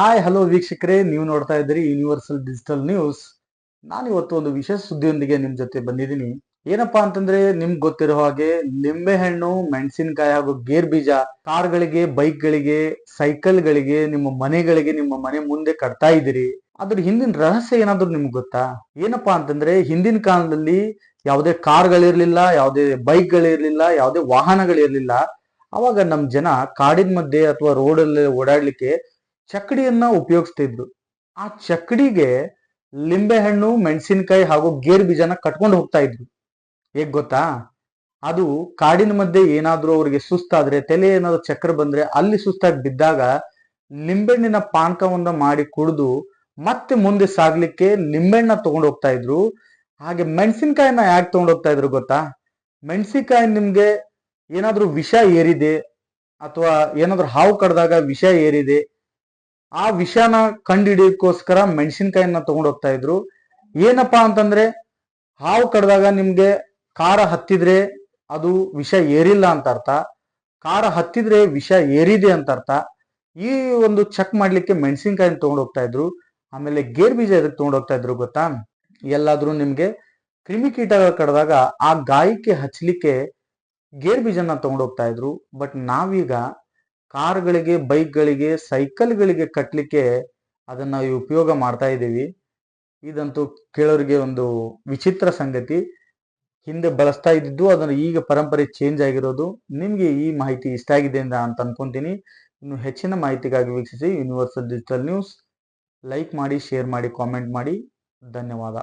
Hi hello ವೀಕ್ಷಕರೇ. ನೀವು ನೋಡ್ತಾ ಇದ್ದೀರಿ ಯೂನಿವರ್ಸಲ್ ಡಿಜಿಟಲ್ ನ್ಯೂಸ್ ನಾನು ಇವತ್ತು ಒಂದು ವಿಶೇಷ ಸುದ್ದಿಯೊಂದಿಗೆ ನಿಮ್ ಜೊತೆ ಬಂದಿದ್ದೀನಿ. ಏನಪ್ಪಾ ಅಂತಂದ್ರೆ ನಿಮ್ಗೆ ಗೊತ್ತಿರೋ ಹಾಗೆ ನಿಂಬೆಹಣ್ಣು, ಮೆಣಸಿನಕಾಯಿ ಹಾಗೂ ಗೇರ್ ಬೀಜ ಕಾರ್ಗಳಿಗೆ, ಬೈಕ್ಗಳಿಗೆ, ಸೈಕಲ್ಗಳಿಗೆ, ನಿಮ್ಮ ಮನೆಗಳಿಗೆ, ನಿಮ್ಮ ಮನೆ ಮುಂದೆ ಕಟ್ತಾ ಇದ್ದೀರಿ. ಅದ್ರ ಹಿಂದಿನ ರಹಸ್ಯ ಏನಾದ್ರು ನಿಮ್ಗೆ ಗೊತ್ತಾ? ಏನಪ್ಪಾ ಅಂತಂದ್ರೆ ಹಿಂದಿನ ಕಾಲದಲ್ಲಿ ಯಾವುದೇ ಕಾರ್ಗಳಿರ್ಲಿಲ್ಲ ಯಾವುದೇ ಬೈಕ್ಗಳಿರ್ಲಿಲ್ಲ ಯಾವುದೇ ವಾಹನಗಳಿರ್ಲಿಲ್ಲ ಅವಾಗ ನಮ್ ಜನ ಕಾಡಿನ ಮಧ್ಯೆ ಅಥವಾ ರೋಡಲ್ಲಿ ಓಡಾಡ್ಲಿಕ್ಕೆ ಚಕ್ಕಡಿಯನ್ನ ಉಪಯೋಗಿಸ್ತಿದ್ರು. ಆ ಚಕ್ಕಡಿಗೆ ಲಿಂಬೆಹಣ್ಣು ಮೆಣಸಿನಕಾಯಿ ಹಾಗೂ ಗೇರ್ ಬೀಜನ ಕಟ್ಕೊಂಡು ಹೋಗ್ತಾ ಇದ್ರು ಹೇಗ್ ಗೊತ್ತಾ? ಅದು ಕಾಡಿನ ಮಧ್ಯೆ ಏನಾದ್ರೂ ಅವ್ರಿಗೆ ಸುಸ್ತಾದ್ರೆ, ತಲೆ ಏನಾದ್ರು ಚಕ್ರ ಬಂದ್ರೆ ಅಲ್ಲಿ ಸುಸ್ತಾಗಿ ಬಿದ್ದಾಗ ಲಿಂಬೆಹಣ್ಣಿನ ಪಾನಕವನ್ನ ಮಾಡಿ ಕುಡಿದು ಮತ್ತೆ ಮುಂದೆ ಸಾಗ್ಲಿಕ್ಕೆ ಲಿಂಬೆಹಣ್ಣ ತಗೊಂಡು ಹೋಗ್ತಾ ಇದ್ರು. ಹಾಗೆ ಮೆಣಸಿನಕಾಯಿನ ಯಾಕೆ ತಗೊಂಡು ಹೋಗ್ತಾ ಇದ್ರು ಗೊತ್ತಾ? ಮೆಣಸಿನಕಾಯಿ ನಿಮ್ಗೆ ಏನಾದ್ರೂ ವಿಷ ಏರಿದೆ ಅಥವಾ ಏನಾದ್ರೂ ಹಾವು ಕಡ್ದಾಗ ವಿಷ ಏರಿದೆ ಆ ವಿಷನ ಕಂಡುಹಿಡಿಯೋಕ್ಕೋಸ್ಕರ ಮೆಣಸಿನಕಾಯಿನ ಹೋಗ್ತಾ ಇದ್ರು. ಏನಪ್ಪಾ ಅಂತಂದ್ರೆ, ಹಾವು ಕಡ್ದಾಗ ನಿಮ್ಗೆ ಖಾರ ಹತ್ತಿದ್ರೆ ಅದು ವಿಷ ಏರಿಲ್ಲ ಅಂತ ಅರ್ಥ. ಖಾರ ಹತ್ತಿದ್ರೆ ವಿಷ ಏರಿದೆ ಅಂತ ಅರ್ಥ. ಈ ಒಂದು ಚೆಕ್ ಮಾಡ್ಲಿಕ್ಕೆ ಮೆಣಸಿನಕಾಯಿನ ಹೋಗ್ತಾ ಇದ್ರು. ಆಮೇಲೆ ಗೇರ್ ಬೀಜ ಎದಕ್ಕೆ ಹೋಗ್ತಾ ಇದ್ರು ಗೊತ್ತಾ? ಎಲ್ಲಾದ್ರೂ ನಿಮ್ಗೆ ಕ್ರಿಮಿಕೀಟಗಳು ಕಡ್ದಾಗ ಆ ಗಾಯಕ್ಕೆ ಹಚ್ಚಲಿಕ್ಕೆ ಗೇರ್ ಬೀಜನ ಹೋಗ್ತಾ ಇದ್ರು. ಬಟ್ ನಾವೀಗ ಕಾರ್ಗಳಿಗೆ, ಬೈಕ್ಗಳಿಗೆ, ಸೈಕಲ್ಗಳಿಗೆ ಕಟ್ಟಲಿಕ್ಕೆ ಅದನ್ನ ಉಪಯೋಗ ಮಾಡ್ತಾ ಇದ್ದೀವಿ. ಇದಂತೂ ಕೇಳೋರಿಗೆ ಒಂದು ವಿಚಿತ್ರ ಸಂಗತಿ. ಹಿಂದೆ ಬಳಸ್ತಾ ಇದ್ದಿದ್ದು ಅದನ್ನು ಈಗ ಪರಂಪರೆ ಚೇಂಜ್ ಆಗಿರೋದು. ನಿಮಗೆ ಈ ಮಾಹಿತಿ ಇಷ್ಟ ಆಗಿದೆ ಅಂತ ಅನ್ಕೊಂತೀನಿ. ಇನ್ನು ಹೆಚ್ಚಿನ ಮಾಹಿತಿಗಾಗಿ ವೀಕ್ಷಿಸಿ ಯೂನಿವರ್ಸಲ್ ಡಿಜಿಟಲ್ ನ್ಯೂಸ್ ಲೈಕ್ ಮಾಡಿ ಶೇರ್ ಮಾಡಿ ಕಾಮೆಂಟ್ ಮಾಡಿ. ಧನ್ಯವಾದ.